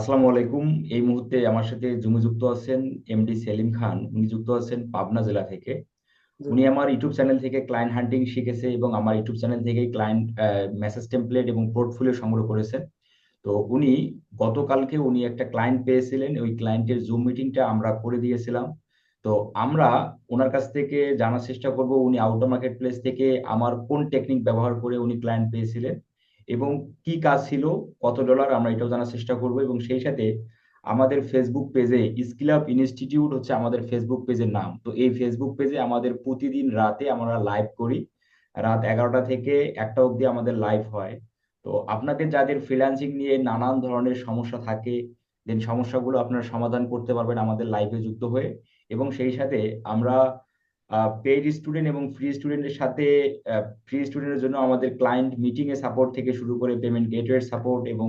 আসসালামু আলাইকুম। এই মুহূর্তে আমার সাথে জুমে যুক্ত আছেন এমডি সেলিম খান। উনি যুক্ত আছেন পাবনা জেলা থেকে। উনি আমার ইউটিউব চ্যানেল থেকে ক্লায়েন্ট হান্টিং শিখেছে এবং আমার ইউটিউব চ্যানেল থেকে ক্লায়েন্ট মেসেজ টেমপ্লেট এবং পোর্টফোলিও সংগ্রহ করেছেন। তো উনি গতকালকে উনি একটা ক্লায়েন্ট পেয়েছিলেন। ওই ক্লায়েন্টের জুম মিটিংটা আমরা করে দিয়েছিলাম। তো আমরা ওনার কাছ থেকে জানার চেষ্টা করব উনি আউটো মার্কেট প্লেস থেকে আমার কোন টেকনিক ব্যবহার করে উনি ক্লায়েন্ট পেয়েছিলেন। এবং কি কাজ ছিল, কত ডলার আমরা এটাও জানার চেষ্টা করব এবং সেই সাথে আমাদের ফেসবুক পেজে স্কিল আপ ইনস্টিটিউট হচ্ছে আমাদের ফেসবুক পেজের নাম। তো এই ফেসবুক পেজে আমাদের প্রতিদিন রাতে আমরা লাইভ করি। রাত এগারোটা থেকে একটা অবধি আমাদের লাইভ হয়। তো আপনাদের যাদের ফ্রিল্যান্সিং নিয়ে নানান ধরনের সমস্যা থাকে দেন সমস্যাগুলো আপনারা সমাধান করতে পারবেন আমাদের লাইভে যুক্ত হয়ে। এবং সেই সাথে আমরা পেইড স্টুডেন্ট এবং ফ্রি স্টুডেন্টের সাথে ফ্রি স্টুডেন্টের জন্য আমাদের ক্লায়েন্ট মিটিং এ সাপোর্ট থেকে শুরু করে পেমেন্ট গেটওয়ে সাপোর্ট এবং